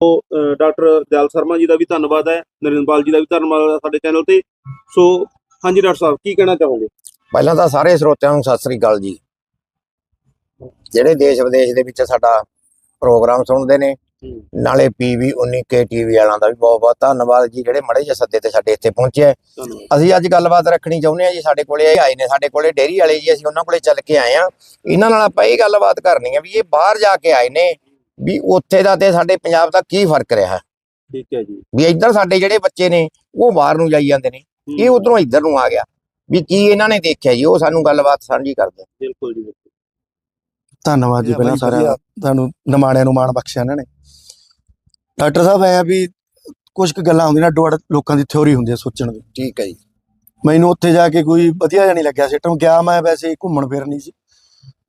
ਅ, doctor ਦਿਆਲ ਸ਼ਰਮਾ ਜੀ ਦਾ ਵੀ ਧੰਨਵਾਦ ਹੈ ਨਰਿੰਦਰਪਾਲ ਜੀ ਦਾ ਵੀ ਧੰਨਵਾਦ ਹੈ ਸਾਡੇ ਚੈਨਲ ਤੇ। ਸੋ ਹਾਂਜੀ ਡਾਕਟਰ ਸਾਹਿਬ ਕੀ ਕਹਿਣਾ ਚਾਹੋਗੇ? ਪਹਿਲਾਂ ਤਾਂ ਸਾਰੇ ਸਰੋਤਿਆਂ ਨੂੰ ਸਤਿ ਸ੍ਰੀ ਅਕਾਲ ਜੀ। ਜਿਹੜੇ ਦੇਸ਼ ਵਿਦੇਸ਼ ਦੇ ਵਿੱਚ ਸਾਡਾ ਪ੍ਰੋਗਰਾਮ ਸੁਣਦੇ ਨੇ ਨਾਲੇ ਪੀਵੀ 19 ਕੇ ਟੀਵੀ ਵਾਲਿਆਂ ਦਾ ਵੀ ਬਹੁਤ ਬਹੁਤ ਧੰਨਵਾਦ ਜੀ ਜਿਹੜੇ ਮੜੇ ਜਿਹੇ ਸੱਦੇ ਤੇ ਸਾਡੇ ਇੱਥੇ ਪਹੁੰਚੇ ਹੈ। ਧੰਨਵਾਦ। ਅਸੀਂ ਅੱਜ ਗੱਲਬਾਤ ਰੱਖਣੀ ਚਾਹੁੰਦੇ ਆ ਜੀ ਸਾਡੇ ਕੋਲੇ ਆਏ ਨੇ ਸਾਡੇ ਕੋਲੇ ਡੇਰੀ ਵਾਲੇ ਜੀ ਅਸੀਂ ਉਹਨਾਂ ਕੋਲੇ ਚੱਲ ਕੇ ਆਏ ਆ ਇਹਨਾਂ ਨਾਲ ਆਪਾਂ ਇਹ ਗੱਲਬਾਤ ਕਰਨੀ ਹੈ ਵੀ ਇਹ ਬਾਹਰ ਜਾ ਕੇ ਆਏ ਨੇ ਵੀ ਉੱਥੇ ਦਾ ਤੇ ਸਾਡੇ ਪੰਜਾਬ ਦਾ ਕੀ ਫ਼ਰਕ ਰਿਹਾ? ਠੀਕ ਹੈ ਜੀ। ਵੀ ਇੱਧਰ ਸਾਡੇ ਜਿਹੜੇ ਬੱਚੇ ਨੇ ਉਹ ਬਾਹਰ ਨੂੰ ਜਾਈ ਜਾਂਦੇ ਨੇ। ਇਹ ਉਧਰੋਂ ਇੱਧਰ ਨੂੰ ਆ ਗਿਆ। ਵੀ ਕੀ ਇਹਨਾਂ ਨੇ ਦੇਖਿਆ ਜੀ? ਉਹ ਸਾਨੂੰ ਗੱਲਬਾਤ ਸਾਂਝੀ ਕਰਦੇ। ਬਿਲਕੁਲ ਜੀ। ਧੰਨਵਾਦ ਜੀ ਪਹਿਲਾਂ ਸਾਰਿਆਂ। ਦਾ। ਤੁਹਾਨੂੰ ਨਿਮਾਣਿਆਂ ਨੂੰ ਮਾਣ ਬਖਸ਼ਿਆ ਇਹਨਾਂ ਨੇ। ਡਾਕਟਰ ਸਾਹਿਬ ਐ ਆ ਵੀ ਕੁਝ ਕੁ ਗੱਲਾਂ ਹੁੰਦੀਆਂ ਨੇ ਅੱਡੋ ਅੱਡ ਲੋਕਾਂ ਦੀ ਥਿਉਰੀ ਹੁੰਦੀ ਹੈ ਸੋਚਣ ਦੀ। ਠੀਕ ਹੈ ਜੀ। ਮੈਨੂੰ ਉੱਥੇ ਜਾ ਕੇ ਕੋਈ ਵਧੀਆ ਜਿਹਾ ਨਹੀਂ ਲੱਗਿਆ ਸਿਸਟਮ। ਗਿਆ ਮੈਂ ਵੈਸੇ ਘੁੰਮਣ ਫਿਰਨੀ ਸੀ।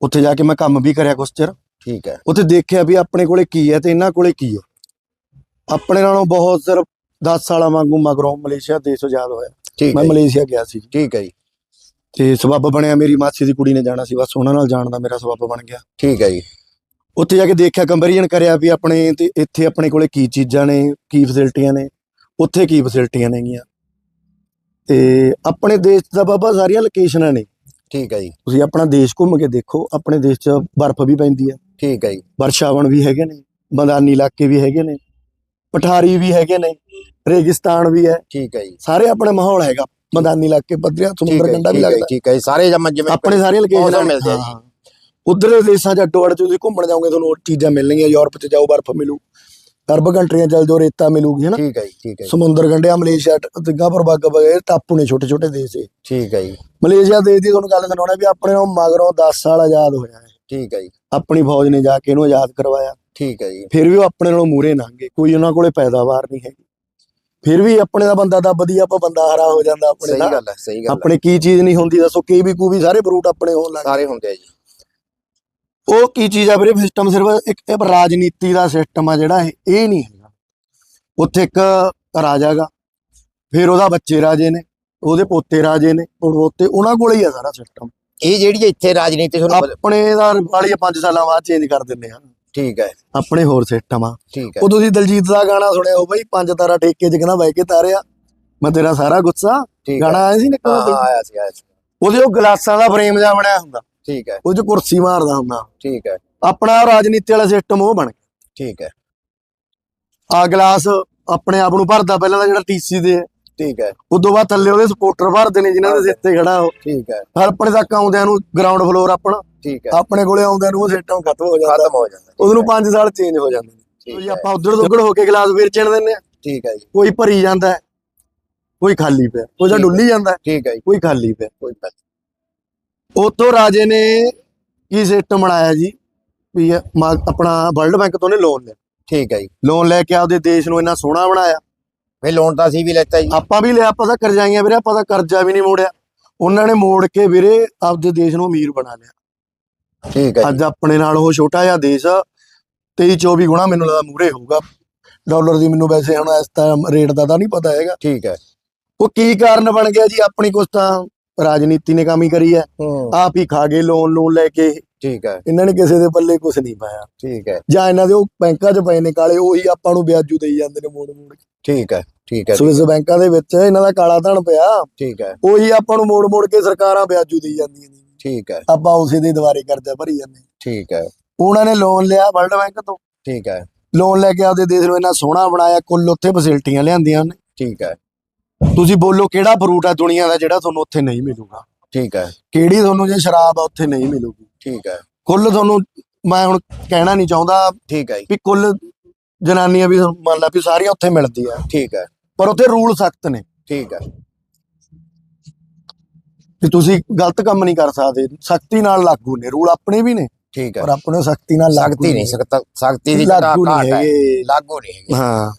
ਉੱਥੇ ਜਾ ਕੇ ਮੈਂ ਕੰਮ ਵੀ ਕਰਿਆ ਕੁਛ ਚਿਰ। ਠੀਕ ਹੈ। ਉੱਥੇ ਦੇਖਿਆ ਵੀ ਆਪਣੇ ਕੋਲੇ ਕੀ ਹੈ ਤੇ ਇਹਨਾਂ ਕੋਲੇ ਕੀ ਹੈ। ਆਪਣੇ ਨਾਲੋਂ ਬਹੁਤ ਸਿਰਫ 10 ਸਾਲਾਂ ਵਾਂਗੂ ਮਗਰੋਂ ਮਲੇਸ਼ੀਆ ਦੇਸ਼ ਆਜ਼ਾਦ ਹੋਇਆ। ਠੀਕ ਮੈਂ ਮਲੇਸ਼ੀਆ ਗਿਆ ਸੀ। ਠੀਕ ਹੈ ਜੀ। ਤੇ ਸਬੱਬ ਬਣਿਆ ਮੇਰੀ ਮਾਸੀ ਦੀ ਕੁੜੀ ਨੇ ਜਾਣਾ ਸੀ। ਬਸ ਉਹਨਾਂ ਨਾਲ ਜਾਣ ਦਾ ਮੇਰਾ ਸਬੱਬ ਬਣ ਗਿਆ। ਠੀਕ ਹੈ ਜੀ। ਉੱਥੇ ਜਾ ਕੇ ਦੇਖਿਆ ਕੰਪੈਰੀਜ਼ਨ ਕਰਿਆ ਵੀ ਆਪਣੇ ਤੇ ਇੱਥੇ ਆਪਣੇ ਕੋਲੇ ਕੀ ਚੀਜ਼ਾਂ ਨੇ ਕੀ ਫੈਸਿਲਿਟੀਆਂ ਨੇ ਉੱਥੇ ਕੀ ਫੈਸਿਲਿਟੀਆਂ ਨੇਗੀਆਂ। ਤੇ ਆਪਣੇ ਦੇਸ਼ ਦਾ ਬਾਬਾ ਸਾਰੀਆਂ ਲੋਕੇਸ਼ਨਾਂ ਨੇ। ਠੀਕ ਹੈ ਜੀ। ਤੁਸੀਂ ਆਪਣਾ ਦੇਸ਼ ਘੁੰਮ ਕੇ ਦੇਖੋ ਆਪਣੇ ਦੇਸ਼ 'ਚ ਬਰਫ਼ ਵੀ ਪੈਂਦੀ ਹੈ। ਠੀਕ ਹੈ ਜੀ। ਵਰਸ਼ਾਵਣ ਵੀ ਹੈਗੇ ਨੇ ਮੈਦਾਨੀ ਇਲਾਕੇ ਵੀ ਹੈਗੇ ਨੇ ਪਠਾਰੀ ਵੀ ਹੈਗੇ ਨੇ ਰੇਗਿਸਤਾਨ ਵੀ ਹੈ। ਠੀਕ ਹੈ ਜੀ। ਸਾਰੇ ਆਪਣੇ ਮਾਹੌਲ ਹੈਗਾ ਮੈਦਾਨੀ ਇਲਾਕੇ ਪੱਧਰਿਆ ਸਮੁੰਦਰ ਕੰਢਾ ਵੀ ਲੱਗਦਾ। ਠੀਕ ਹੈ ਜੀ, ਸਾਰੇ ਜਮ ਜਿਵੇਂ ਆਪਣੇ ਸਾਰੀਆਂ ਲੋਕੇਸ਼ਨਾਂ ਮਿਲਦੇ ਆ ਜੀ। ਉਧਰਲੇ ਦੇਸ਼ਾਂ 'ਚ ਅੱਡੋ ਅੱਡ 'ਚ ਤੁਸੀਂ ਘੁੰਮਣ ਜਾਓਗੇ ਤੁਹਾਨੂੰ ਹੋਰ ਚੀਜ਼ਾਂ ਮਿਲਣਗੀਆਂ ਯੂਰਪ 'ਚ ਜਾਓ ਬਰਫ਼ ਮਿਲੂ ਅਰਬ ਕੰਟਰੀਆਂ ਚੱਲ ਜਾਓ ਰੇਤਾ ਮਿਲੂਗੀ ਹਨਾ? ਠੀਕ ਹੈ ਜੀ ਠੀਕ ਹੈ ਸਮੁੰਦਰ ਕੰਢਿਆ ਮਲੇਸ਼ੀਆ ਸਿੰਗਾਪੁਰ ਬਾਗਾ ਵਗੈਰਾ ਟਾਪੂ ਨੇ ਛੋਟੇ ਛੋਟੇ ਦੇਸ਼ ਇਹ। ਠੀਕ ਹੈ ਜੀ। ਮਲੇਸ਼ੀਆ ਦੇਸ਼ ਦੀ ਤੁਹਾਨੂੰ ਗੱਲ ਸੁਣਾਉਣਾ ਵੀ ਆਪਣੇ ਨੂੰ ਮਗਰੋਂ 10 ਸਾਲ ਆਜ਼ਾਦ ਹੋਇਆ ਹੈ। ਠੀਕ ਹੈ ਜੀ। ਆਪਣੀ ਫੌਜ ਨੇ ਜਾ ਕੇ ਇਹਨੂੰ ਆਜ਼ਾਦ ਕਰਵਾਇਆ। ਠੀਕ ਹੈ ਜੀ। ਫਿਰ ਵੀ ਉਹ ਆਪਣੇ ਨਾਲੋਂ ਮੂਰੇ ਲੰਘੇ ਕੋਈ ਉਹਨਾਂ ਕੋਲੇ ਪੈਦਾਵਾਰ ਨਹੀਂ ਹੈਗੀ। ਫਿਰ ਵੀ ਆਪਣੇ ਦਾ ਬੰਦਾ ਦਾ ਵਧੀਆ ਆਪਾਂ ਬੰਦਾ ਹਰਾ ਹੋ ਜਾਂਦਾ ਆਪਣੇ ਸਹੀ ਦਾ ਗੱਲ ਹੈ ਸਹੀ ਗੱਲ ਆਪਣੇ ਕੀ ਚੀਜ਼ ਨਹੀਂ ਹੁੰਦੀ ਦੱਸੋ ਕੀ ਵੀ ਕੂ ਵੀ ਸਾਰੇ ਫਰੂਟ ਆਪਣੇ ਹੋਣ ਲੱਗ ਸਾਰੇ ਹੁੰਦੇ ਆ ਜੀ। ਉਹ ਕੀ ਚੀਜ਼ ਆ ਵੀਰੇ? ਸਿਸਟਮ ਸਿਰਫ ਇੱਕ ਇਹ ਰਾਜਨੀਤੀ ਦਾ ਸਿਸਟਮ ਆ ਜਿਹੜਾ ਇਹ ਨਹੀਂ ਹੈਗਾ। ਉੱਥੇ ਇੱਕ ਰਾਜਾ ਹੈਗਾ। ਫਿਰ ਉਹਦਾ ਬੱਚੇ ਰਾਜੇ ਨੇ ਉਹਦੇ ਪੋਤੇ ਰਾਜੇ ਨੇ ਪੋਤੇ ਉਹਨਾਂ ਕੋਲੇ ਹੀ ਆ ਸਾਰਾ ਸਿਸਟਮ ਇਹ ਜਿਹੜੀ ਇੱਥੇ ਰਾਜਨੀਤੀ ਤੁਹਾਨੂੰ ਪਤਾ- ਆਪਣੇ ਦਾ ਵਾਲੀ 5 ਸਾਲਾਂ ਬਾਅਦ ਚੇਂਜ ਕਰ ਦਿੰਦੇ ਆ। ਠੀਕ ਹੈ। ਆਪਣੇ ਹੋਰ ਸਿਸਟਮ ਆ ਠੀਕ ਹੈ। ਉਹ ਤੁਸੀਂ ਦਲਜੀਤ ਦਾ ਗਾਣਾ ਸੁਣਿਆ ਹੋ ਬਈ ਪੰਜ ਤਾਰਾ ਠੇਕੇ 'ਚ ਕਹਿੰਦਾ ਬਹਿ ਕੇ ਤਾਰਿਆ ਮੈਂ ਤੇਰਾ ਸਾਰਾ ਗੁੱਸਾ ਠੀਕ ਹੈ। ਗਾਣਾ ਆਇਆ ਸੀ ਨਾ ਇੱਕ ਹਾਂ ਵਾਰ ਹਾਂ, ਆਇਆ ਸੀ ਆਇਆ ਸੀ। ਉਹਦੇ ਉਹ ਗਲਾਸਾਂ ਦਾ ਫਰੇਮ ਜਿਹਾ ਬਣਿਆ ਹੁੰਦਾ। ਠੀਕ ਹੈ। ਉਹ 'ਚ ਕੁਰਸੀ ਮਾਰਦਾ ਹੁੰਦਾ। ਠੀਕ ਹੈ। ਆਪਣਾ ਰਾਜਨੀਤੀ ਵਾਲਾ ਸਿਸਟਮ ਉਹ ਬਣ ਗਿਆ। ਠੀਕ ਹੈ। ਆ ਗਲਾਸ ਆਪਣੇ ਆਪ ਨੂੰ ਭਰਦਾ ਪਹਿਲਾਂ ਤਾਂ ਜਿਹੜਾ ਟੀਸੀ ਦੇ ਠੀਕ ਹੈ। ਉਦੋਂ ਬਾਅਦ ਥੱਲੇ ਉਹਦੇ ਸਪੋਰਟਰ ਭਰਦੇ ਨੇ ਜਿਨ੍ਹਾਂ ਦੇ ਸਿਰ ਤੇ ਖੜਾ ਉਹ। ਠੀਕ ਹੈ। ਹਰ ਆਪਣੇ ਤੱਕ ਆਉਂਦਿਆਂ ਨੂੰ ਗਰਾਊਂਡ ਫਲੋਰ ਆਪਣਾ। ਠੀਕ ਹੈ। ਆਪਣੇ ਕੋਲੇ ਆਉਂਦਿਆਂ ਨੂੰ ਉਹ ਸਿਸਟਮ ਖਤਮ ਹੋ ਜਾਂਦਾ। ਖਤਮ ਹੋ ਜਾਂਦਾ। ਉਹਦੇ ਨੂੰ 5 ਸਾਲ ਚੇਂਜ ਹੋ ਜਾਂਦੇ ਨੇ। ਜੀ ਆਪਾਂ ਉਧੜ ਦੁੱਗੜ ਹੋ ਕੇ ਗਲਾਸ ਫੇਰ ਚਿਣ ਦਿੰਦੇ ਆ ਠੀਕ ਹੈ ਜੀ। ਕੋਈ ਭਰੀ ਜਾਂਦਾ ਕੋਈ ਖਾਲੀ ਪਿਆ। ਕੋਈ ਹੈ। ਡੁੱਲੀ ਜਾਂਦਾ ਠੀਕ ਹੈ ਜੀ। ਕੋਈ ਖਾਲੀ ਪਿਆ। ਕੋਈ ਉਤੋਂ ਰਾਜੇ ਨੇ ਕੀ ਸਿਸਟਮ ਬਣਾਇਆ ਜੀ? ਵੀ ਆਪਣਾ ਵਰਲਡ ਬੈਂਕ ਤੋਂ ਨੇ ਲੋਨ ਲਿਆ। ਠੀਕ ਹੈ ਜੀ। ਲੋਨ ਲੈ ਕੇ ਆਪਦੇ ਦੇਸ਼ ਨੂੰ ਇੰਨਾ ਸੋਹਣਾ ਬਣਾਇਆ। ਵੀ ਲੋਨ ਤਾਂ ਅਸੀਂ ਵੀ ਲੈਤਾ ਜੀ। ਆਪਾਂ ਵੀ ਲਿਆ ਆਪਾਂ ਤਾਂ ਕਰਜ਼ਾਈਆਂ ਵੀਰੇ ਆਪਾਂ ਤਾਂ ਕਰਜ਼ਾ ਵੀ ਨਹੀਂ ਮੋੜਿਆ। ਉਹਨਾਂ ਨੇ ਮੋੜ ਕੇ ਵੀਰੇ ਆਪਦੇ ਦੇਸ਼ ਨੂੰ ਅਮੀਰ ਬਣਾ ਲਿਆ। ਠੀਕ ਹੈ ਅੱਜ ਆਪਣੇ ਨਾਲ ਉਹ ਛੋਟਾ ਜਿਹਾ ਦੇਸ਼ 23 24 ਗੁਣਾ ਮੈਨੂੰ ਲੱਗਦਾ ਮੂਰੇ ਹੋਊਗਾ। ਡਾਲਰ ਦੀ ਮੈਨੂੰ ਵੈਸੇ ਹੁਣ ਇਸ ਤਾਂ ਰੇਟ ਦਾ ਤਾਂ ਨਹੀਂ ਪਤਾ ਹੈਗਾ। ਠੀਕ ਹੈ। ਉਹ ਕੀ ਕਾਰਨ ਬਣ ਗਿਆ ਜੀ? ਆਪਣੀ ਕੁਛ ਤਾਂ ਰਾਜਨੀਤੀ ਨੇ ਕੰਮ ਹੀ ਕਰੀ ਹੂੰ। ਆਪ ਹੀ ਖਾ ਗਏ ਲੋਨ ਲੋਨ ਲੈ ਕੇ। ਠੀਕ ਹੈ। ਇਹਨਾਂ ਨੇ ਕਿਸੇ ਦੇ ਪੱਲੇ ਕੁਝ ਨਹੀਂ ਪਾਇਆ। ਠੀਕ ਹੈ। ਜਾਂ ਇਹਨਾਂ ਦੇ ਉਹ ਬੈਂਕਾਂ 'ਚ ਪਏ ਨੇ ਕਾਲੇ ਉਹੀ ਆਪਾਂ ਨੂੰ ਵਿਆਜੂ ਦੇਈ ਜਾਂਦੇ ਨੇ ਮੋੜ ਮੋੜ ਕੇ। ਠੀਕ ਹੈ ਠੀਕ ਹੈ ਸਵਿਸ ਬੈਂਕਾਂ ਦੇ ਵਿੱਚ ਇਹਨਾਂ ਦਾ ਕਾਲਾ ਧਨ ਪਿਆ। ਠੀਕ ਹੈ। ਉਹੀ ਆਪਾਂ ਨੂੰ ਮੋੜ ਮੋੜ ਕੇ ਸਰਕਾਰਾਂ ਵਿਆਜੂ ਦੇਈ ਜਾਂਦੀਆਂ ਨੇ। ਠੀਕ ਹੈ। ਆਪਾਂ ਉਸੇ ਦੇ ਦੁਆਰੇ ਕਰਜ਼ਾ ਭਰੀ ਜਾਂਦੇ। ਠੀਕ ਹੈ। ਉਹਨਾਂ ਨੇ ਲੋਨ ਲਿਆ ਵਰਲਡ ਬੈਂਕ ਤੋਂ। ਠੀਕ ਹੈ। ਲੋਨ ਲੈ ਕੇ ਆਪਦੇ ਦੇਸ਼ ਨੂੰ ਇੰਨਾ ਸੋਹਣਾ ਬਣਾਇਆ ਕੁੱਲ ਉੱਥੇ ਫੈਸਿਲਿਟੀਆਂ ਲਿਆਂਦੀਆਂ ਨੇ ਠੀਕ ਹੈ। ਤੁਸੀਂ ਬੋਲੋ ਕਿਹੜਾ ਫਰੂਟ ਆ ਦੁਨੀਆ ਦਾ ਜਿਹੜਾ ਤੁਹਾਨੂੰ ਉੱਥੇ ਨਹੀਂ ਮਿਲੂਗਾ। ਠੀਕ ਹੈ। ਕਿਹੜੀ ਤੁਹਾਨੂੰ ਜੇ ਸ਼ਰਾਬ ਆ ਉੱਥੇ ਨਹੀਂ ਮਿਲੂਗੀ। ਠੀਕ ਹੈ। ਕੁੱਲ ਤੁਹਾਨੂੰ ਮੈਂ ਹੁਣ ਕਹਿਣਾ ਨਹੀਂ ਚਾਹੁੰਦਾ ਠੀਕ ਹੈ ਵੀ ਕੁੱਲ ਜਨਾਨੀਆਂ ਵੀ ਮੰਨ ਲਾ ਵੀ ਸਾਰੀਆਂ ਉੱਥੇ ਮਿਲਦੀਆਂ ਠੀਕ ਹੈ। ਪਰ ਉੱਥੇ ਰੂਲ ਸਖਤ ਨੇ। ਠੀਕ ਹੈ। ਕਿ ਤੁਸੀਂ ਗਲਤ ਕੰਮ ਨਹੀਂ ਕਰ ਸਕਦੇ। ਸਖਤੀ ਨਾਲ ਲਾਗੂ ਨੇ। ਰੂਲ ਆਪਣੇ ਵੀ ਨੇ। ਠੀਕ ਹੈ। ਪਰ ਆਪਣੇ ਸਖਤੀ ਨਾਲ ਲਾਗੂ ਸਖਤੀ ਨਹੀਂ ਸਖਤ ਸਖਤੀ ਦੀ ਘਾਟ ਹੈ। ਲਾਗੂ ਨਹੀਂ ਹਾਂ।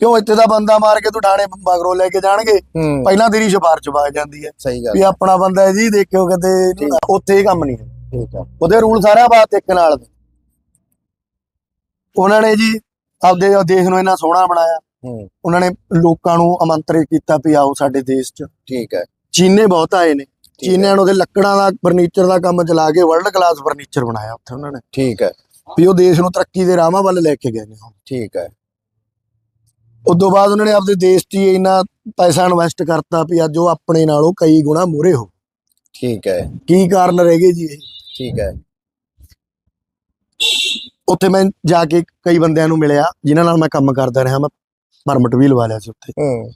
ਕਿਉਂ ਇੱਥੇ ਦਾ ਬੰਦਾ ਮਾਰ ਕੇ ਤੂੰ ਥਾਣੇ ਮਗਰੋਂ ਲੈ ਕੇ ਜਾਣਗੇ? ਪਹਿਲਾਂ ਤੇਰੀ ਸਿਫਾਰਿਸ਼ ਪਾ ਜਾਂਦੀ ਹੈ। ਸਹੀ ਗੱਲ। ਵੀ ਆਪਣਾ ਬੰਦਾ ਹੈ ਜੀ ਦੇਖਿਓ ਕਿਤੇ ਉੱਥੇ ਇਹ ਕੰਮ ਨਹੀਂ ਠੀਕ ਹੈ ਉਹਦੇ ਰੂਲ ਸਾਰਾ ਬਾਤ ਇੱਕ ਨਾਲ ਦੇ। ਉਹਨਾਂ ਨੇ ਜੀ ਆਪਦੇ ਦੇਸ਼ ਨੂੰ ਇੰਨਾ ਸੋਹਣਾ ਬਣਾਇਆ। ਉਹਨਾਂ ਨੇ ਲੋਕਾਂ ਨੂੰ ਆਮੰਤਰਿਤ ਕੀਤਾ ਵੀ ਆਓ ਸਾਡੇ ਦੇਸ਼ 'ਚ। ਠੀਕ ਹੈ ਚੀਨੇ ਬਹੁਤ ਆਏ ਨੇ। ਚੀਨਿਆਂ ਨੂੰ ਉਹਦੇ ਲੱਕੜਾਂ ਦਾ ਫਰਨੀਚਰ ਦਾ ਕੰਮ ਚਲਾ ਕੇ ਵਰਲਡ ਕਲਾਸ ਫਰਨੀਚਰ ਬਣਾਇਆ ਉੱਥੇ ਉਹਨਾਂ ਨੇ। ਠੀਕ ਹੈ ਵੀ ਉਹ ਦੇਸ਼ ਨੂੰ ਤਰੱਕੀ ਦੇ ਰਾਹਾਂ ਵੱਲ ਲੈ ਕੇ ਗਏ ਨੇ। ਠੀਕ ਹੈ ਉਦੋਂ ਬਾਅਦ ਉਹਨਾਂ ਨੇ ਆਪਦੇ ਦੇਸ਼ 'ਚ ਹੀ ਇੰਨਾ ਪੈਸਾ ਇਨਵੈਸਟ ਕਰਤਾ ਵੀ ਅੱਜ ਉਹ ਆਪਣੇ ਨਾਲੋਂ ਕਈ ਗੁਣਾ ਮੂਹਰੇ ਹੋ ਠੀਕ ਹੈ। ਕੀ ਕਾਰਨ ਰਹਿ ਗਏ ਜੀ ਇਹ? ਠੀਕ ਹੈ। ਉੱਥੇ ਮੈਂ ਜਾ ਕੇ ਕਈ ਬੰਦਿਆਂ ਨੂੰ ਮਿਲਿਆ ਜਿਨ੍ਹਾਂ ਨਾਲ ਮੈਂ ਕੰਮ ਕਰਦਾ ਰਿਹਾ ਮੈਂ ਪਰਮਿਟ ਵੀ ਲਵਾ ਲਿਆ ਸੀ ਉੱਥੇ। ਹੂੰ।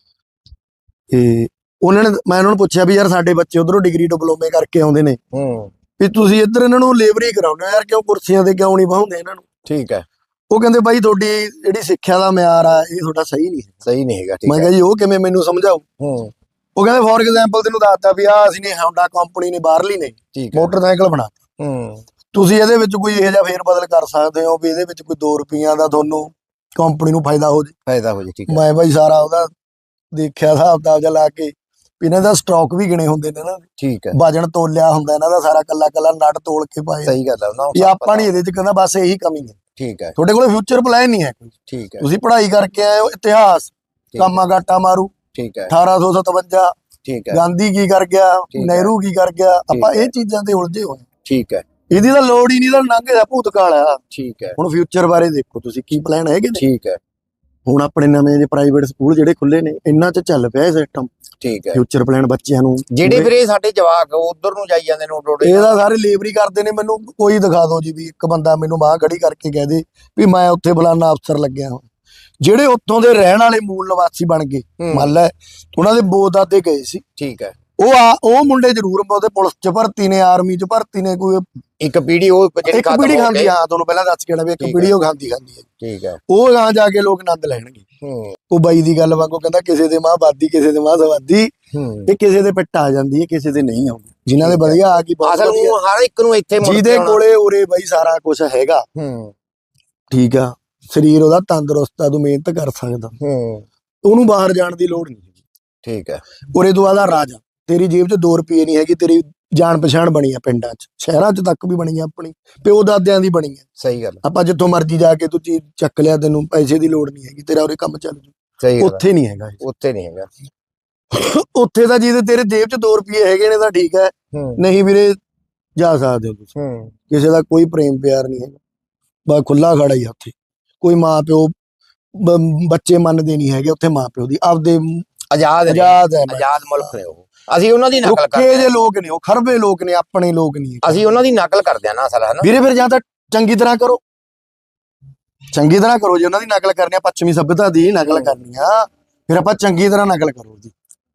ਤੇ ਉਹਨਾਂ ਨੇ ਮੈਂ ਉਹਨਾਂ ਨੂੰ ਪੁੱਛਿਆ ਵੀ ਯਾਰ ਸਾਡੇ ਬੱਚੇ ਉਧਰੋਂ ਡਿਗਰੀ ਡਿਪਲੋਮੇ ਕਰਕੇ ਆਉਂਦੇ ਨੇ। ਹੂੰ। ਵੀ ਤੁਸੀਂ ਇੱਧਰ ਇਹਨਾਂ ਨੂੰ ਲੇਬਰੀ ਕਰਾਉਂਦੇ ਹੋ ਯਾਰ ਕਿਉਂ ਕੁਰਸੀਆਂ ਤੇ ਕਿਉਂ ਨਹੀਂ ਬਹਾਉਂਦੇ ਇਹਨਾਂ ਨੂੰ? ਠੀਕ ਹੈ। ਉਹ ਕਹਿੰਦੇ ਬਾਈ ਤੁਹਾਡੀ ਜਿਹੜੀ ਸਿੱਖਿਆ ਦਾ ਮਿਆਰ ਆ ਇਹ ਤੁਹਾਡਾ ਸਹੀ ਨਹੀਂ ਹੈ ਸਹੀ ਨਹੀਂ ਹੈਗਾ ਠੀਕ ਮੈਂ ਹੈ। ਕਿਹਾ ਜੀ ਉਹ ਕਿਵੇਂ ਮੈਨੂੰ ਸਮਝਾਓ? ਹੂੰ। ਉਹ ਕਹਿੰਦੇ ਫੋਰ ਐਗਜ਼ਾਮਪਲ ਤੈਨੂੰ ਦੱਸਤਾ ਵੀ ਆ ਅਸੀਂ ਨੇ ਹੋਂਡਾ ਕੰਪਨੀ ਨੇ ਬਾਹਰਲੀ ਨੇ ਠੀਕ ਹੈ। ਮੋਟਰਸਾਈਕਲ ਬਣਾ ਹੂੰ। ਤੁਸੀਂ ਇਹਦੇ ਵਿੱਚ ਕੋਈ ਇਹੋ ਜਿਹਾ ਫੇਰ ਬਦਲ ਕਰ ਸਕਦੇ ਹੋ ਵੀ ਇਹਦੇ ਵਿੱਚ ਕੋਈ 2 ਰੁਪਈਆਂ ਦਾ ਤੁਹਾਨੂੰ ਕੰਪਨੀ ਨੂੰ ਫਾਇਦਾ ਹੋ ਜੇ? ਫਾਇਦਾ ਹੋ ਜੀ ਠੀਕ ਹੈ। ਮੈਂ ਬਾਈ ਸਾਰਾ ਉਹਦਾ ਦੇਖਿਆ ਹਿਸਾਬ ਦਾ ਜਿਹਾ ਲਾ ਕੇ ਵੀ ਇਹਨਾਂ ਦਾ ਸਟਾਕ ਵੀ ਗਿਣੇ ਹੁੰਦੇ ਨੇ ਨਾ। ਠੀਕ ਹੈ। ਵਜਨ ਤੋਲਿਆ ਹੁੰਦਾ ਇਹਨਾਂ ਦਾ ਸਾਰਾ ਕੱਲਾ ਕੱਲਾ ਨਟ ਤੋਲ ਕੇ ਪਾਏ। ਸਹੀ ਗੱਲ ਹੈ ਉਹਨਾਂ ਨੂੰ ਇਹ ਸਭ ਆਪਾਂ। ਨਹੀਂ ਇਹਦੇ ਚ ਕਹਿੰਦਾ ਬਸ ਇਹੀ ਕਮੀ ਹੈ। ਠੀਕ ਹੈ। ਤੁਹਾਡੇ ਕੋਲ ਫਿਊਚਰ ਪਲਾਨ ਨਹੀਂ ਹੈ। ਕੋਈ ਠੀਕ ਹੈ। ਤੁਸੀਂ ਪੜ੍ਹਾਈ ਕਰਕੇ ਆਏ ਹੋ ਇਤਿਹਾਸ ਕਾਮਾ ਗਾਟਾ ਮਾਰੂ। ਠੀਕ ਹੈ। 1857 ਠੀਕ ਹੈ। ਗਾਂਧੀ ਕੀ ਕਰ ਗਿਆ। ਨਹਿਰੂ ਕੀ ਕਰ ਗਿਆ ਆਪਾਂ। ਇਹ ਚੀਜ਼ਾਂ ਤੇ ਉਲਝੇ ਹੋਏ। ਠੀਕ ਹੈ। ਇਹਦੀ ਤਾਂ ਲੋੜ ਹੀ ਨਹੀਂ ਤਾਂ ਲੰਘ ਗਿਆ ਭੂਤਕਾਲ ਆ ਠੀਕ ਹੈ। ਹੁਣ ਫਿਊਚਰ ਬਾਰੇ ਦੇਖੋ ਤੁਸੀਂ ਕੀ ਪਲਾਨ ਹੈਗੇ ਠੀਕ ਹੈ। ਹੁਣ ਆਪਣੇ ਨਵੇਂ ਜਿਹੇ ਪ੍ਰਾਈਵੇਟ ਸਕੂਲ ਜਿਹੜੇ ਖੁੱਲੇ ਨੇ ਇਹਨਾਂ 'ਚ ਚੱਲ ਪਿਆ ਇਹ ਸਿਸਟਮ ਠੀਕ ਹੈ। ਫਿਊਚਰ ਪਲਾਨ ਬੱਚਿਆਂ ਨੂੰ ਜਿਹੜੇ ਵੀਰੇ ਸਾਡੇ ਜਵਾਕ ਉਧਰ ਨੂੰ ਜਾਈ ਜਾਂਦੇ ਨੇ ਉਡੋੜੇ ਇਹਦਾ ਸਾਰੇ ਲੇਬਰੀ ਕਰਦੇ ਨੇ ਮੈਨੂੰ ਕੋਈ ਦਿਖਾ ਦਿਓ ਜੀ ਵੀ ਇੱਕ ਬੰਦਾ ਮੈਨੂੰ ਬਾਹ ਖੜੀ ਕਰਕੇ ਕਹਿ ਦੇ ਵੀ ਮੈਂ ਉੱਥੇ ਫਲਾਨਾ ਅਫਸਰ ਲੱਗਿਆ ਹਾਂ। ਜਿਹੜੇ ਉੱਥੋਂ ਦੇ ਰਹਿਣ ਵਾਲੇ ਮੂਲ ਨਿਵਾਸੀ ਬਣ ਗਏ ਹੂੰ, ਮੰਨ ਲੈ ਉਹਨਾਂ ਦੇ ਬੋਦਾਦੇ ਗਏ ਸੀ। ਠੀਕ ਹੈ। ਉਹ ਆ ਉਹ ਮੁੰਡੇ ਜ਼ਰੂਰ ਉਹਦੇ ਪੁਲਿਸ 'ਚ ਭਰਤੀ ਨੇ ਆਰਮੀ 'ਚ ਭਰਤੀ ਨੇ ਕੋਈ ਇੱਕ ਪੀੜੀ ਉਹ ਜਿਹੜੀ ਇੱਕ ਖਤਮ ਪੀੜੀ ਹੋ ਖਾਂਦੀ ਗਈ। ਹਾਂ ਤੁਹਾਨੂੰ ਪਹਿਲਾਂ ਦੱਸ ਕੇ ਨਾ ਵੀ ਇੱਕ ਪੀੜੀ ਉਹ ਖਾਂਦੀ ਖਾਂਦੀ ਹੈ। ਠੀਕ ਹੈ। ਉਹ ਗਾਂ ਜਾ ਕੇ ਲੋਕ ਆਨੰਦ ਲੈਣਗੇ। ਹੂੰ। ਉਹ ਬਾਈ ਦੀ ਗੱਲ ਵਾਂਗੂ ਕਹਿੰਦਾ ਕਿਸੇ ਦੇ ਮਾਂ ਬਾਦੀ ਕਿਸੇ ਦੇ ਮਾਂ ਸਵਾਦੀ ਹੂੰ। ਇਹ ਕਿਸੇ ਦੇ ਪਿੱਟ ਆ ਜਾਂਦੀ ਹੈ ਕਿਸੇ ਦੇ ਨਹੀਂ ਆਉਂਦੀ। ਜਿਨ੍ਹਾਂ ਦੇ। ਵਧੀਆ ਆ ਗਈ ਬਹੁਤ ਅਸਲ ਵਧੀਆ। ਨੂੰ ਹਰ ਇੱਕ ਨੂੰ ਇੱਥੇ ਮੁੜ ਕੇ ਜਿਹਦੇ ਆਉਣਾ। ਕੋਲੇ ਉਰੇ ਬਾਈ ਸਾਰਾ ਕੁਝ ਹੈਗਾ। ਹੂੰ। ਠੀਕ ਆ। ਸਰੀਰ ਉਹਦਾ ਤੰਦਰੁਸਤ ਆ ਤੂੰ ਮਿਹਨਤ ਕਰ ਸਕਦਾ। ਹੂੰ। ਉਹਨੂੰ ਬਾਹਰ ਜਾਣ ਦੀ ਲੋੜ ਨਹੀਂ ਠੀਕ ਹੈ। ਉਰੇ ਤੋਂ ਆਦਾ ਰਾਜਾ। ਤੇਰੀ ਜੇਬ 'ਚ 2 ਰੁਪਏ ਨਹੀਂ ਹੈਗੀ ਤੇਰੀ ਜਾਣ ਪਛਾਣ ਬਣੀ ਆ ਪਿੰਡਾਂ 'ਚ ਸ਼ਹਿਰਾਂ 'ਚ ਤੱਕ ਵੀ ਬਣੀ ਆ ਆਪਣੀ ਪਿਓ ਦਾਦਿਆਂ ਦੀ ਬਣੀ ਆ। ਸਹੀ ਗੱਲ ਆਪਾਂ ਜਿੱਥੋਂ ਮਰਜ਼ੀ ਜਾ ਕੇ ਤੂੰ ਚੀਜ਼ ਚੱਕ ਲਿਆ ਤੈਨੂੰ ਪੈਸੇ ਦੀ ਲੋੜ ਨਹੀਂ ਹੈਗੀ ਤੇਰਾ ਉਰੇ ਕੰਮ ਚੱਲ ਜੂ। ਸਹੀ ਗੱਲ। ਉੱਥੇ ਨਹੀਂ ਹੈਗਾ ਇਹ। ਉੱਥੇ ਨਹੀਂ ਹੈਗਾ। ਉੱਥੇ ਤਾਂ ਜਿਹਦੇ ਤੇਰੇ ਜੇਬ 'ਚ 2 ਰੁਪਏ ਹੈਗੇ ਨੇ ਤਾਂ ਠੀਕ ਹੈ ਹੂੰ। ਨਹੀਂ ਵੀਰੇ ਜਾ ਸਕਦੇ ਹੋ ਤੁਸੀਂ। ਹੂੰ। ਕਿਸੇ ਦਾ ਕੋਈ ਪ੍ਰੇਮ ਪਿਆਰ ਨਹੀਂ ਹੈਗਾ। ਬਸ ਖੁੱਲਾ ਖੜਾ ਹੀ ਆ ਉੱਥੇ। ਕੋਈ ਮਾਂ ਪਿਓ ਬ- ਬੱਚੇ ਮੰਨਦੇ ਨਹੀਂ ਹੈਗੇ ਉੱਥੇ ਮਾਂ ਪਿਓ ਦੀ। ਆਪਦੇ ਆਜ਼ਾਦ ਨੇ ਆਜ਼ਾਦ ਹੈ ਆਜ਼ਾਦ ਮੁਲਕ ਨੇ ਉਹ। ਅਸੀਂ ਉਹਨਾਂ ਦੀ ਨਕਲ ਰੁੱਖੇ ਕਰਦੇ ਜੇ ਹਾਂ। ਲੋਕ ਨੇ ਉਹ ਖਰਬੇ ਲੋਕ ਨੇ ਆਪਣੇ ਲੋਕ ਨਹੀਂ। ਅਸੀਂ ਉਹਨਾਂ ਦੀ ਨਕਲ ਕਰਦੇ ਆ ਨਾ ਅਸਲ ਹੈ ਨਾ? ਵੀਰੇ ਫਿਰ ਜਾਂ ਤਾਂ ਚੰਗੀ ਤਰ੍ਹਾਂ ਕਰੋ। ਚੰਗੀ ਤਰ੍ਹਾਂ ਕਰੋ ਜੇ ਉਹਨਾਂ ਦੀ ਨਕਲ ਕਰਨੀ ਆ ਪੱਛਮੀ ਸਭਿਅਤਾ ਦੀ ਨਕਲ। ਕਰਨੀ ਆ ਫਿਰ ਆਪਾਂ ਚੰਗੀ ਤਰ੍ਹਾਂ ਨਕਲ ਕਰੋ ਜੀ।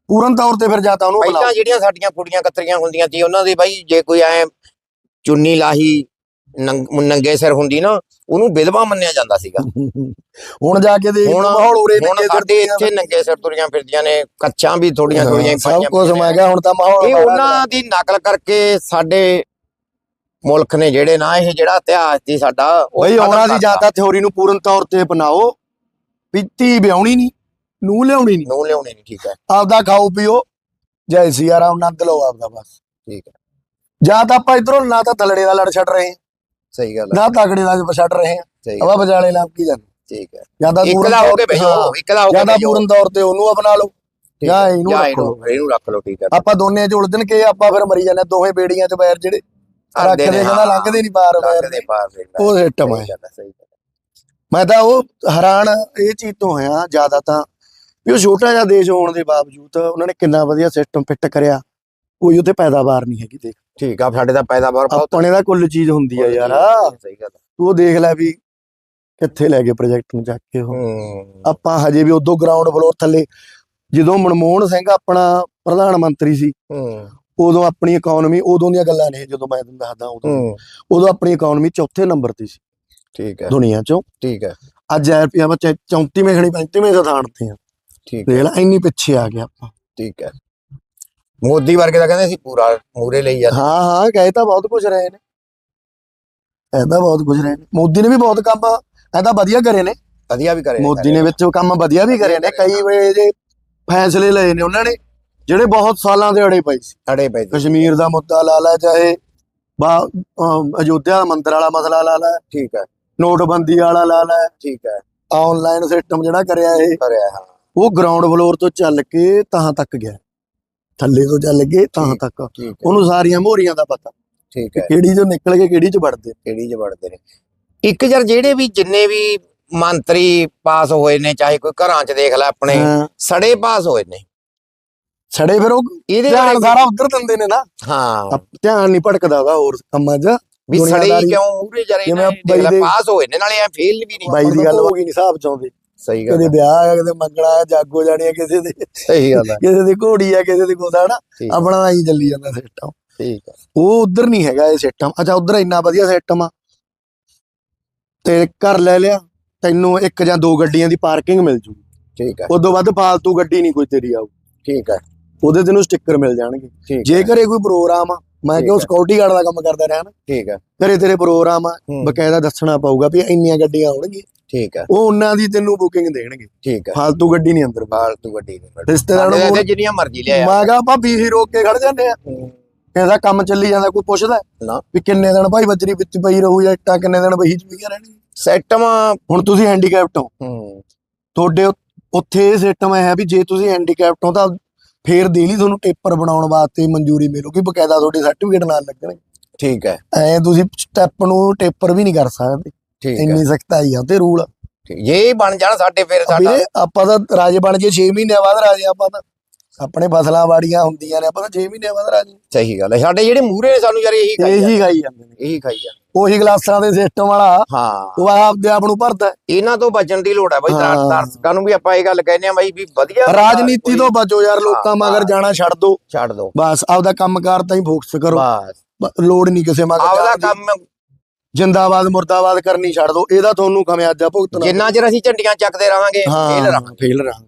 ਪੂਰਨ ਤੌਰ ਤੇ ਫਿਰ ਜਾਂ ਤਾਂ ਉਹਨੂੰ ਪਹਿਲਾਂ ਜਿਹੜੀਆਂ ਸਾਡੀਆਂ ਕੁੜੀਆਂ ਕਤਰੀਆਂ ਹੁੰਦੀਆਂ ਸੀ ਉਹਨਾਂ ਦੇ ਬਾਈ ਜੇ ਕੋਈ ਐ ਚੁੰਨੀ ਲਾਹੀ ਨੰਗ- ਸਿਰ ਹੁੰਦੀ ਨਾ ਉਹਨੂੰ ਵਿਧਵਾ ਮੰਨਿਆ ਜਾਂਦਾ ਸੀਗਾ। ਹੁਣ ਜਾ ਕੇ ਹੁਣ- ਮਾਹੌਲ ਉਰੇ ਨੰਗੇ ਸਿਰ ਇੱਥੇ ਨੰਗੇ ਸਿਰ ਤੁਰੀਆਂ ਫਿਰਦੀਆਂ ਨੇ ਕੱਚਾਂ ਵੀ ਥੋੜੀਆਂ ਥੋੜੀਆਂ ਸਭ ਕੁਝ ਮੈਂ। ਕਿਹਾ ਹੁਣ ਤਾਂ ਮਾਹੌਲ ਇਹ ਉਹਨਾਂ ਦੀ ਨਕਲ ਕਰਕੇ ਸਾਡੇ ਮੁਲਕ ਨੇ ਜਿਹੜੇ ਨਾ ਇਹ ਜਿਹੜਾ ਇਤਿਹਾਸ ਸੀ ਸਾਡਾ ਉਹ ਬਈ ਉਹਨਾਂ ਦੀ। ਜਾਂ ਤਾਂ ਥਿਉਰੀ ਨੂੰ ਪੂਰਨ ਤੌਰ ਤੇ ਅਪਣਾਓ ਪੀਤੀ ਵਿਆਉਣੀ ਨਹੀਂ ਨੂੰ ਲਿਆਉਣੀ ਨਹੀਂ। ਨੂੰ ਲਿਆਉਣੇ ਨਹੀਂ ਠੀਕ ਹੈ। ਆਪਦਾ ਖਾਓ ਪੀਓ ਜੈ ਸਿਆ ਰਾਮ ਆਨੰਦ ਲਓ ਆਪਦਾ ਬਸ। ਠੀਕ ਹੈ। ਜਾਂ ਤਾਂ ਆਪਾਂ ਇਧਰੋਂ ਨਾ ਤਾਂ ਥਲੜੇ ਦਾ ਲੜ ਛੱਡ ਰਹੇ। ਹਾਂ ਸਹੀ ਗੱਲ ਨਾ ਤਗੜੇ ਦਾ ਛੱਡ ਰਹੇ ਸਹੀ ਹਵਾ ਬਜਾਲੇ ਲੱਭ ਕੀ ਜਾਂਦੇ ਠੀਕ ਹੈ ਜਾਂ ਤਾਂ ਇੱਕ ਪੂਰਨ ਦਾ ਹੋ ਕੇ ਭੇਜੋ ਹਾਂ, ਇੱਕ ਦਾ ਹੋ ਕੇ ਜਾਂ ਤਾਂ ਭੇਜੋ ਪੂਰਨ ਤੌਰ ਤੇ ਉਹਨੂੰ ਅਪਣਾ ਲਓ ਜਾਂ ਇਹਨੂੰ ਰੱਖ ਲਓ। ਇਹਨੂੰ ਰੱਖ ਲਓ ਠੀਕ ਹੈ ਆਪਾਂ ਦੋਨੇ ਚ ਉਲਝਣ ਕੇ ਆਪਾਂ ਫਿਰ ਮਰੀ ਜਾਂਦੇ ਹਾਂ, ਦੋਵੇਂ ਬੇੜੀਆਂ ਚ ਬੈਰ ਜਿਹੜੇ ਰੱਖਦੇ ਨੇ, ਕਹਿੰਦਾ। ਲੰਘਦੇ ਨਹੀਂ ਪਾਰ ਬੈਰ ਉਹ ਸਿਸਟਮ ਹੈ। ਮੈਂ। ਤਾਂ ਉਹ ਹੈਰਾਨ ਇਹ ਚੀਜ਼ ਤੋਂ ਹੋਇਆ ਜ਼ਿਆਦਾ ਤਾਂ। ਵੀ ਉਹ ਛੋਟਾ ਜਿਹਾ ਦੇਸ਼ ਹੋਣ ਦੇ ਬਾਵਜੂਦ ਉਹਨਾਂ ਨੇ ਕਿੰਨਾ ਵਧੀਆ ਸਿਸਟਮ ਫਿੱਟ ਕਰਿਆ। ਕੋਈ ਉੱਥੇ ਪੈਦਾਵਾਰ ਨਹੀਂ ਹੈਗੀ ਦੇਖ। ਠੀਕ ਆ ਸਾਡੇ ਤਾਂ ਪੈਦਾਵਾਰ ਬਹੁਤ ਆਪਣੇ ਦਾ ਕੁੱਲ ਚੀਜ਼ ਹੁੰਦੀ ਆ ਯਾਰ। ਸਹੀ ਗੱਲ ਹੈ। ਤੂੰ ਉਹ ਦੇਖ ਲੈ ਵੀ ਕਿੱਥੇ ਲੈ ਗਏ ਪ੍ਰੋਜੈਕਟ ਨੂੰ ਚੱਕ ਕੇ ਉਹ। ਆਪਾਂ ਹਜੇ ਵੀ ਉਦੋਂ ਗਰਾਊਂਡ ਫਲੋਰ ਥੱਲੇ ਜਦੋਂ ਮਨਮੋਹਨ ਸਿੰਘ ਆਪਣਾ ਪ੍ਰਧਾਨ ਮੰਤਰੀ ਸੀ ਹੂੰ। ਉਦੋਂ ਆਪਣੀ ਇਕਨੋਮੀ ਉਦੋਂ ਦੀਆਂ ਗੱਲਾਂ ਨੇ ਜਦੋਂ ਮੈਂ ਤੁਹਾਨੂੰ ਦੱਸਦਾ ਉਦੋਂ ਉਦੋਂ ਆਪਣੀ ਇਕਨੋਮੀ ਚੌਥੇ ਨੰਬਰ ਤੇ ਸੀ। ਠੀਕ ਹੈ ਦੁਨੀਆ 'ਚੋਂ। ਠੀਕ ਹੈ ਅੱਜ ਰੁਪਿਆ ਬੱਚਾ 34ਵੇਂ ਖਣੀ 35ਵੇਂ ਸਥਾਨ ਤੇ ਆ। ਠੀਕ ਹੈ ਦੇਖ ਲੈ ਇੰਨੀ ਪਿੱਛੇ ਆ ਗਿਆ ਆਪਾਂ। ਠੀਕ ਹੈ ਮੋਦੀ ਵਰਗੇ ਤਾਂ ਕਹਿੰਦੇ ਸੀ ਪੂਰਾ ਮੂਰੇ ਲਈ ਜਾਂਦੇ। ਹਾਂ ਹਾਂ ਕਹੇ ਤਾਂ ਬਹੁਤ ਕੁਝ ਰਹੇ ਨੇ। ਤਾਂ ਬਹੁਤ ਕੁਝ ਰਹੇ ਨੇ। ਮੋਦੀ ਨੇ ਵੀ ਬਹੁਤ ਕੰਮ ਤਾਂ ਵਧੀਆ ਕਰੇ ਨੇ। ਵਧੀਆ ਵੀ ਕਰੇ ਮੋਦੀ ਨੇ ਵਿੱਚ ਕੰਮ ਵਧੀਆ ਵੀ ਕਰੇ ਨੇ। ਕਈ ਵੇ ਜੇ ਫੈਸਲੇ ਲਏ ਨੇ ਉਹਨਾਂ ਨੇ ਜਿਹੜੇ ਬਹੁਤ ਸਾਲਾਂ ਦੇ ਅੜੇ ਪਏ ਸੀ। ਅੜੇ ਪਏ। ਕਸ਼ਮੀਰ ਦਾ ਮੁੱਦਾ ਲਾ ਲੈ ਚਾਹੇ ਬਾ ਅਯੋਧਿਆ ਦਾ ਮੰਦਿਰ ਵਾਲਾ ਮਸਲਾ ਲਾ ਲੈ। ਠੀਕ ਹੈ। ਨੋਟਬੰਦੀ ਵਾਲਾ ਲਾ ਲੈ। ਠੀਕ ਹੈ। ਆਨਲਾਈਨ ਸਿਸਟਮ ਜਿਹੜਾ ਕਰਿਆ ਇਹ ਕਰਿਆ ਹਾਂ। ਉਹ ਗਰਾਊਂਡ ਫਲੋਰ ਤੋਂ ਚੱਲ ਕੇ ਤਾਂ ਤੱਕ ਗਿਆ। ਥੱਲੇ ਤੋਂ ਚੱਲ ਕੇ ਤਾਂ। ਤੱਕ। ਉਹਨੂੰ ਸਾਰੀਆਂ ਮੋਹਰੀਆਂ ਦਾ ਪਤਾ। ਠੀਕ ਹੈ। ਕਿਹੜੀ ਚੋਂ ਨਿਕਲ ਕੇ ਕਿਹੜੀ ਚ ਵੜਦੇ। ਕਿਹੜੀ ਚ ਵੜਦੇ ਨੇ। ਇੱਕ ਯਾਰ ਜਿਹੜੇ ਵੀ ਜਿੰਨੇ ਵੀ ਮੰਤਰੀ ਪਾਸ ਹੋਏ ਨੇ ਚਾਹੇ ਕੋਈ ਘਰਾਂ 'ਚ ਦੇਖ ਲੈ ਆਪਣੇ ਸੜੇ ਪਾਸ ਹੋਏ ਨੇ। ਸੜੇ ਫਿਰ ਉਹ ਇਹਦੇ ਬਾਰੇ ਸਾਰਾ ਉੱਧਰ ਦਿੰਦੇ ਨੇ ਨਾ। ਹਾਂ। ਧਿਆਨ ਨਹੀਂ ਭਟਕਦਾ ਉਹਦਾ ਹੋਰ ਕੰਮਾਂ 'ਚ। ਵੀ ਸੜੇ ਕਿਉਂ ਮੂਰੇ ਜਰੇ ਨੇ? ਪਾਸ ਹੋਏ ਨੇ ਨਾਲੇ ਐ ਫੇਲ ਵੀ ਨਹੀਂ ਬਾਈ ਦੀ ਗੱਲ ਹੋ ਗਈ ਨਹੀਂ ਹਿਸਾਬ ਚ ਆਉਂਦੀ ਸਹੀ ਕਦੇ ਵਿਆਹ ਆ ਕਦੇ ਮੰਗਣਾ ਆ ਜਾਗੋ ਜਾਣੀ ਆ ਕਿਸੇ ਦੇ। ਸਹੀ ਗੱਲ ਹੈ। ਕਿਸੇ ਦੀ ਘੋੜੀ ਆ ਕਿਸੇ ਦੀ ਕੋਦਾ ਨਾ ਠੀਕ ਆਪਣਾ ਤਾਂ ਹੀ ਚੱਲੀ ਜਾਂਦਾ ਸਿਸਟਮ। ਠੀਕ ਹੈ। ਉਹ ਉਧਰ ਨਹੀਂ ਹੈਗਾ ਇਹ ਸਿਸਟਮ। ਅੱਛਾ ਉਧਰ ਇੰਨਾ ਵਧੀਆ ਸਿਸਟਮ ਆ। ਤੇ ਘਰ ਲੈ ਲਿਆ ਤੈਨੂੰ ਇੱਕ ਜਾਂ ਦੋ ਗੱਡੀਆਂ ਦੀ ਪਾਰਕਿੰਗ ਮਿਲ ਜੂ। ਠੀਕ ਹੈ। ਉਦੋਂ ਵੱਧ ਫਾਲਤੂ ਗੱਡੀ ਨਹੀਂ ਕੋਈ ਤੇਰੀ ਆਊ। ਠੀਕ ਹੈ। ਉਹਦੇ ਤੈਨੂੰ ਸਟicker ਮਿਲ ਜਾਣਗੇ। ਜੇ ਘਰੇ ਕੋਈ ਪ੍ਰੋਗਰਾਮ ਆ ਮੈਂ ਕਿਉਂ ਹੈ। ਸਿਕਿਉਰਿਟੀ ਗਾਰਡ ਦਾ ਕੰਮ ਕਰਦਾ ਰਿਹਾ ਨਾ ਠੀਕ ਹੈ। ਘਰੇ ਤੇਰੇ ਪ੍ਰੋਗਰਾਮ ਆ ਬਕਾਇਦਾ ਦੱਸਣਾ ਪਊਗਾ ਵੀ ਇੰਨੀਆਂ ਗੱਡੀਆਂ ਆਉਣਗੀਆਂ। ਠੀਕ ਹੈ ਉਹ ਉਹਨਾਂ ਦੀ ਤੈਨੂੰ ਬੁਕਿੰਗ ਦੇਣਗੇ। ਠੀਕ ਹੈ ਫਾਲਤੂ ਗੱਡੀ ਨਹੀਂ ਅੰਦਰ ਫਾਲਤੂ ਗੱਡੀ ਨਹੀਂ ਰਿਸ਼ਤੇਦਾਰ ਨੂੰ ਸਾਡੇ ਜਿੰਨੀਆਂ ਮਰਜ਼ੀ ਲਿਆ ਮੈਂ ਕਿਹਾ ਭਾਬੀ ਹੀ ਰੋਕ ਕੇ ਖੜ ਜਾਂਦੇ ਆ ਇਹਦਾ ਕੰਮ ਚੱਲੀ ਜਾਂਦਾ ਕੋਈ ਪੁੱਛਦਾ? ਨਾ। ਵੀ ਕਿੰਨੇ ਦਿਨ ਭਾਈ ਬੱਜਰੀ ਵਿੱਚ ਪਈ ਰਹੂ ਜਾਂ ਇੱਟਾਂ ਕਿੰਨੇ ਦਿਨ ਬਹੀ ਚ ਪਈਆਂ ਰਹਿਣਗੀਆਂ? ਸੈਟਮ ਹੁਣ ਤੁਸੀਂ ਹੈਂਡੀਕੈਪਟ ਹੋ। ਹੂੰ। ਤੁਹਾਡੇ ਉੱਥੇ ਇਹ ਸਿਸਟਮ ਹੈ ਵੀ ਜੇ ਤੁਸੀਂ ਹੈਂਡੀਕੈਪਟ ਹੋ ਤਾਂ ਫੇਰ ਡੇਲੀ ਤੁਹਾਨੂੰ ਟੇਪਰ ਬਣਾਉਣ ਵਾਸਤੇ ਮਨਜ਼ੂਰੀ ਮਿਲੂਗੀ। ਬਕਾਇਦਾ ਤੁਹਾਡੇ ਸਰਟੀਫਿਕੇਟ ਨਾਲ ਲੱਗਣਗੇ। ਠੀਕ ਹੈ। ਐ ਤੁਸੀਂ ਸਟੈਪ ਨੂੰ ਟੇਪਰ ਵੀ ਨਹੀਂ ਕਰ ਸਕਦੇ। ਠੀਕ ਹੈ ਇੰਨੀ ਸਖਤਾਈ ਆ ਤੇ ਰੂਲ ਠੀਕ। ਜੇ ਬਣ ਜਾਣ ਸਾਡੇ ਫਿਰ ਸਾਡਾ ਵੀਰੇ ਆਪਾਂ ਤਾਂ ਰਾਜੇ ਬਣ ਜੇ 6 ਮਹੀਨਿਆਂ ਬਾਅਦ ਰਾਜੇ ਆਪਾਂ ਤਾਂ ਆਪਣੇ ਫਸਲਾਂ ਵਾੜੀਆਂ ਹੁੰਦੀਆਂ ਨੇ ਆਪਾਂ ਤਾਂ 6 ਮਹੀਨਿਆਂ ਬਾਅਦ ਰਾਜੇ ਸਹੀ ਗੱਲ ਹੈ ਸਾਡੇ ਜਿਹੜੇ ਮੂਰੇ ਨੇ ਸਾਨੂੰ ਯਾਰ ਇਹੀ ਖਾਈ ਜਾਂਦੇ ਇਹੀ ਖਾਈ ਜਾਂਦੇ ਨੇ ਇਹੀ ਖਾਈ ਜਾਂਦੇ ਉਹੀ ਗਲਾਸਾਂ ਦੇ ਸਿਸਟਮ ਵਾਲਾ ਹਾਂ ਉਹ ਆਪਦੇ ਆਪ ਨੂੰ ਭਰਦਾ ਹੈ। ਇਹਨਾਂ ਤੋਂ ਬਚਣ ਦੀ ਲੋੜ ਹੈ ਬਾਈ ਦਰ-। ਦਰਸ਼ਕਾਂ ਨੂੰ ਵੀ ਆਪਾਂ ਇਹ ਗੱਲ ਕਹਿੰਦੇ ਆ ਬਾਈ ਵੀ ਵਧੀਆ ਰਾਜਨੀਤੀ ਤੋਂ ਬਚੋ ਯਾਰ ਲੋਕਾਂ ਮਗਰ। ਜਾਣਾ ਛੱਡ ਦੋ ਛੱਡ ਦੋ ਬਸ ਆਪਦਾ ਕੰਮਕਾਰ ਤਾਂ ਹੀ ਫੋਕਸ ਕਰੋ ਬਸ ਬ- ਲੋੜ ਨਹੀਂ ਕਿਸੇ ਮਗਰ ਆਪਦਾ ਜਾਣ ਦੀ। ਕੰਮ ਜਿੰਦਾਬਾਦ ਮੁਰਦਾਬਾਦ ਕਰਨੀ ਛੱਡ ਦੋ ਇਹਦਾ ਤੁਹਾਨੂੰ ਖਮਿਆਜਾ ਭੁਗਤਣਾ ਜਿੰਨਾ ਚਿਰ ਅਸੀਂ ਝੰਡੀਆਂ ਚੱਕਦੇ ਰਹਾਂਗੇ ਹਾਂ ਫੇਲ ਰਹਾਂਗੇ ਫੇਲ ਰਹਾਂਗੇ।